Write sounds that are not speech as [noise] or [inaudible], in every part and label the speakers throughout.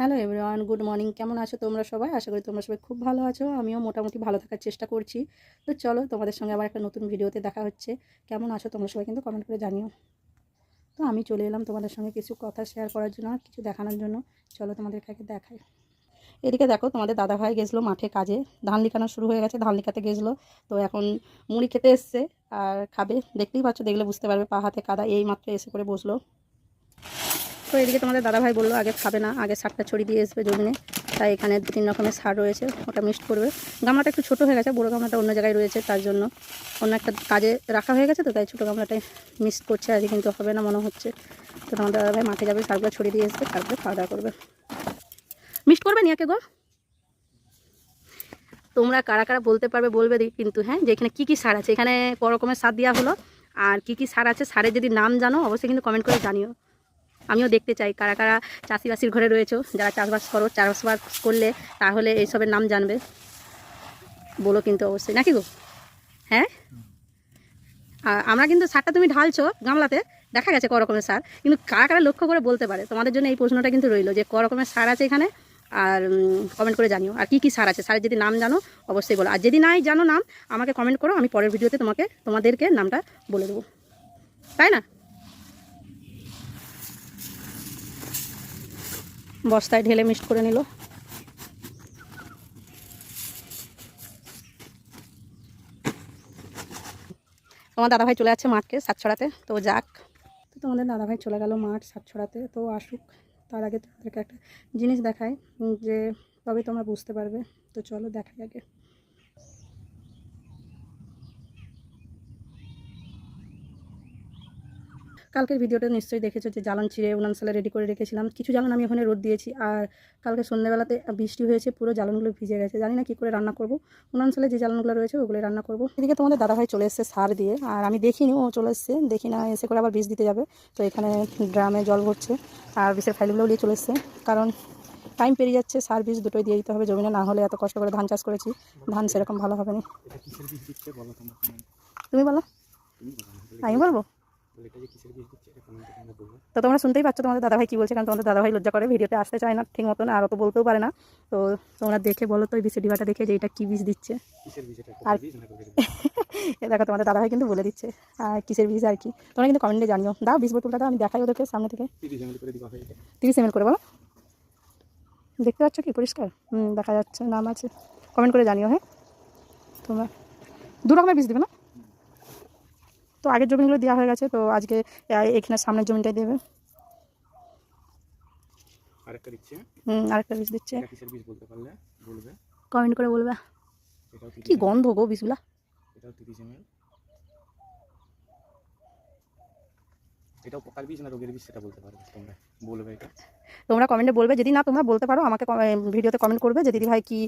Speaker 1: Hello everyone good morning কেমন আছো তোমরা সবাই? আশা করি তোমরা সবাই খুব ভালো আছো। আমিও মোটামুটি ভালো থাকার চেষ্টা করছি। তো চলো, তোমাদের সঙ্গে আবার একটা নতুন ভিডিওতে দেখা হচ্ছে। কেমন আছো তোমরা সবাই কিন্তু কমেন্ট করে জানিও। তো আমি চলে এলাম তোমাদের সঙ্গে কিছু কথা শেয়ার করার জন্য, কিছু দেখানোর জন্য। চলো তোমাদের কাছে দেখাই। এদিকে দেখো, তোমাদের দাদা ভাই গেছিল মাঠে কাজে। ধান লিখানো শুরু হয়ে গেছে, ধান লিখাতে গেছিল। তো এখন মুড়ি খেতে এসছে আর খাবে। দেখতেই পাচ্ছ, দেখলে বুঝতে পারবে পা হাতে কাদা। এই মাত্র এসে করে বসল। তো এদিকে তোমাদের দাদাভাই বলল, আগে খাবে না, আগে সারটা ছড়িয়ে দিয়ে আসবে জমিনে। তাই এখানে দু তিন রকমের সার রয়েছে, ওটা মিক্সড করবে। গামলাটা একটু ছোটো হয়ে গেছে, বড়ো গামলাটা অন্য জায়গায় রয়েছে, তার জন্য অন্য একটা কাজে রাখা হয়ে গেছে তো, তাই ছোটো গামলাটাই মিক্সড করছে, আজকে কিন্তু হবে না মনে হচ্ছে। তো তোমাদের দাদাভাই মাঠে যাবে সারগুলো ছড়িয়ে দিয়ে আসবে, তারপরে খাওয়া দাওয়া করবে। মিক্সড করবে নিয়াকে গো? তোমরা কারা কারা বলতে পারবে, বলবে কিন্তু হ্যাঁ? যে এখানে কী কী সার আছে? এখানে ক রকমের সার দেওয়া হলো, আর কী কী সার আছে? সারের যদি নাম জানো, অবশ্যই কিন্তু কমেন্ট করে জানিও। আমিও দেখতে চাই। কারা কারা চাষিবাসির ঘরে রয়েছো, যারা চাষবাস করো, চাষবাস করলে তাহলে এইসবের নাম জানবে। বলো কিন্তু অবশ্যই, নাকি গো? হ্যাঁ? আমরা কিন্তু সারটা তুমি ঢালছো গামলাতে, দেখা গেছে ক রকমের সার, কিন্তু কারা কারা লক্ষ্য করে বলতে পারে? তোমাদের জন্য এই প্রশ্নটা কিন্তু রইল যে ক রকমের সার আছে এখানে, আর কমেন্ট করে জানিও, আর কী কী সার আছে? সারের যদি নাম জানো, অবশ্যই বলো। আর যদি নাই জানো নাম, আমাকে কমেন্ট করো, আমি পরের ভিডিওতে তোমাকে, তোমাদেরকে নামটা বলে দেবো। তাই না? বস্তায় ঢেলে মিক্সড করে নিল। তোমার দাদাভাই চলে আছে মাঠকে সাত ছড়াতে, তো যাক। তো তোমাদের দাদাভাই চলে গেল মাঠ সাত ছড়াতে, তো আসুক। তার আগে তোমাদেরকে একটা জিনিস দেখায় যে তবে তোমরা বুঝতে পারবে। তো চলো দেখাই আগে। কালকের ভিডিওটা নিশ্চয়ই দেখেছ যে জ্বালান চিড়ে উনান সালে রেডি করে রেখেছিলাম। কিছু জ্বালান আমি ওখানে রোদ দিয়েছি আর কালকে সন্ধ্যেবেলাতে বৃষ্টি হয়েছে পুরো জ্বালানগুলো ভিজে গেছে। জানি না কী করে রান্না করব। উনান সালে যে জ্বালানগুলো রয়েছে ওগুলো রান্না করব। এদিকে তোমাদের দাদাভাই চলে এসেছে সার দিয়ে আর আমি দেখিনি ও চলে এসছে। দেখি না এসে করে আবার বীজ দিতে যাবে। তো এখানে ড্রামে জল ভরছে আর বিষের ফাইলগুলোও নিয়ে চলে এসছে। কারণ টাইম পেরিয়ে যাচ্ছে সার বীজ দুটোই দিয়ে দিতে হবে জমিনে। না হলে এত কষ্ট করে ধান চাষ করেছি ধান সেরকম ভালো হবে না। তুমি বলো। আমি বলব? তো তোমরা শুনতেই পাচ্ছ তোমাদের দাদাভাই কী বলছে কারণ তোমাদের দাদাভাই লজ্জা করে ভিডিওতে আসতে চায় না ঠিক মতন আর অত বলতেও পারে না। তো তোমরা দেখে বলো তো এই বিষে ডিবাটা দেখে যে এটা কী বীজ দিচ্ছে। আর- [laughs] দেখো তোমাদের দাদাভাই কিন্তু বলে দিচ্ছে আর কিসের বিষ আর কি। তোমরা কিন্তু কমেন্টে জানিও। দাও বীজ বোতলটা দাও আমি দেখাই ওদেরকে সামনে থেকে।
Speaker 2: তিরিশ এমএল করে
Speaker 1: বলো। দেখতে পাচ্ছ কি পরিষ্কার? হুম দেখা যাচ্ছে নাম আছে। কমেন্ট করে জানিও হ্যাঁ? তোমরা। দু রকমের বিষ দেবে না? তো আগের জমিগুলো দেওয়া হয়ে গেছে তো আজকে এখানে সামনের জমিটাই দেবে।
Speaker 2: আরেকটা দিচ্ছে?
Speaker 1: হুম আরেকটা বীজ দিচ্ছে।
Speaker 2: কিসের বীজ বলতে পারলে? বলবে।
Speaker 1: কমেন্ট করে বলবে। কি গন্ধ গো বীজগুলা।
Speaker 2: এটাও তিরিশ এমএল এটাও পোকার বীজ না রোগের বীজ সেটা বলতে পারবে তোমরা? বলবে এটা।
Speaker 1: তোমরা কমেন্টে বলবে যদি না তোমরা বলতে পারো আমাকে কমে- ভিডিওতে কমেন্ট করবে যে দিদি ভাই কি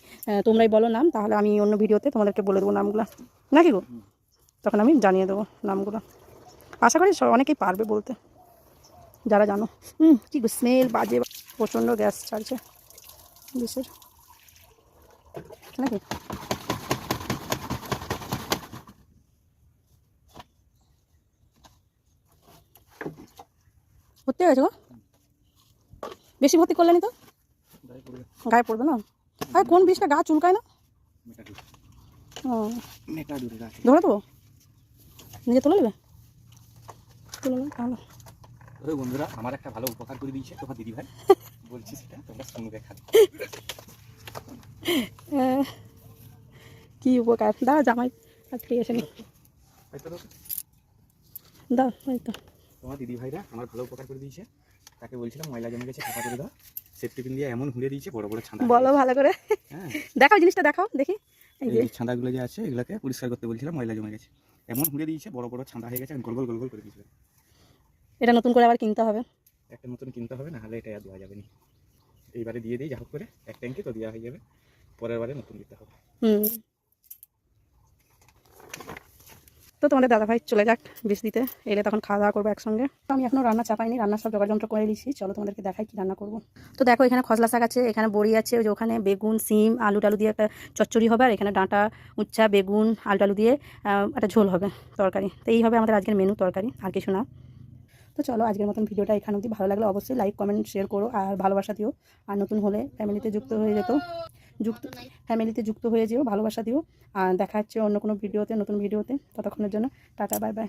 Speaker 1: তোমরাই বলো নাম তাহলে আমি অন্য ভিডিওতে তোমাদেরকে বলে দেবো নামগুলো। নাকি গো। তখন আমি জানিয়ে দেবো নামগুলো। আশা করি সব- অনেকেই পারবে বলতে। যারা জানো। হুম কি স্মেল বাজে প্রচণ্ড গ্যাস ছাড়ছে। বিষের নাকি? ভর্তি হয়ে গেছে গো? বেশি ভর্তি করলেনি তো? গায়ে পড়বে না? আর কোন বিষটা গা চুলকায় না? ও। ধরে দেবো? নিজে তুলে নেবে? তুলে নেবে তাহলে।
Speaker 2: ওই বন্ধুরা আমার একটা ভালো উপকার করে দিয়েছে তোমার দিদি ভাই। বলছি সেটা তোমরা শুনবে খালি
Speaker 1: কি উপকার? দাও জামাই আজকে এসে নি দাও ওই তো।
Speaker 2: তোমার দিদি ভাইরা আমার ভালো উপকার করে দিয়েছে। তাকে বলছিলাম ময়লা জমে গেছে ফাঁকা করে দাও। সেফটি পিন দিয়ে এমন হুড়ে দিয়েছে বড় বড় ছাঁদা।
Speaker 1: বলো ভালো করে।
Speaker 2: হ্যাঁ।
Speaker 1: দেখাও জিনিসটা দেখাও দেখি। এই
Speaker 2: ছাঁদাগুলো যে আছে এগুলোকে পরিষ্কার করতে বলছিলাম ময়লা জমে গেছে। এমন ঘুরে দিয়েছে বড় বড় ছাঁদা হয়ে গেছে গোল গোল গোল গোল করে দিয়েছে।
Speaker 1: এটা নতুন করে আবার কিনতে হবে?
Speaker 2: একটা নতুন কিনতে হবে না হলে এটা আর দেওয়া যাবে না। এইবারে দিয়ে দিই যা হোক করে এক ট্যাঙ্কি তো দেওয়া হয়ে যাবে। পরের বারে নতুন দিতে হবে।
Speaker 1: হুম। তো তোমাদের দাদাভাই চলে যাক বিষ দিতে, এলে তখন খাওয়া দাওয়া করব একসঙ্গে। আমি এখনও রান্না চাপাইনি, রান্নার সব যন্ত্র করে নিয়েছি চলো তোমাদেরকে দেখাই কি রান্না করব। তো দেখো এখানে খসলা শাক আছে, এখানে বড়ি আছে, ওই যে ওখানে বেগুন, সিম আলু টালু দিয়ে একটা চচ্চড়ি হবে, আর এখানে ডাঁটা উচ্চা বেগুন আলু টালু দিয়ে একটা ঝোল হবে তরকারি। তো এই হবে আমাদের আজকের মেনু তরকারি, আর কিছু না। তো চলো আজকের মতন ভিডিওটা এখানে অবধি। ভালো লাগলে অবশ্যই লাইক কমেন্ট শেয়ার করো, আর ভালোবাসা দিও। আর নতুন হলে ফ্যামিলিতে যুক্ত হয়ে যেত। যুক্ত ফ্যামিলিতে যুক্ত হয়ে যেও, ভালোবাসা দিও। আর দেখা হচ্ছে অন্য কোনো ভিডিওতে নতুন ভিডিওতে ততক্ষণের জন্য টাটা বাই বাই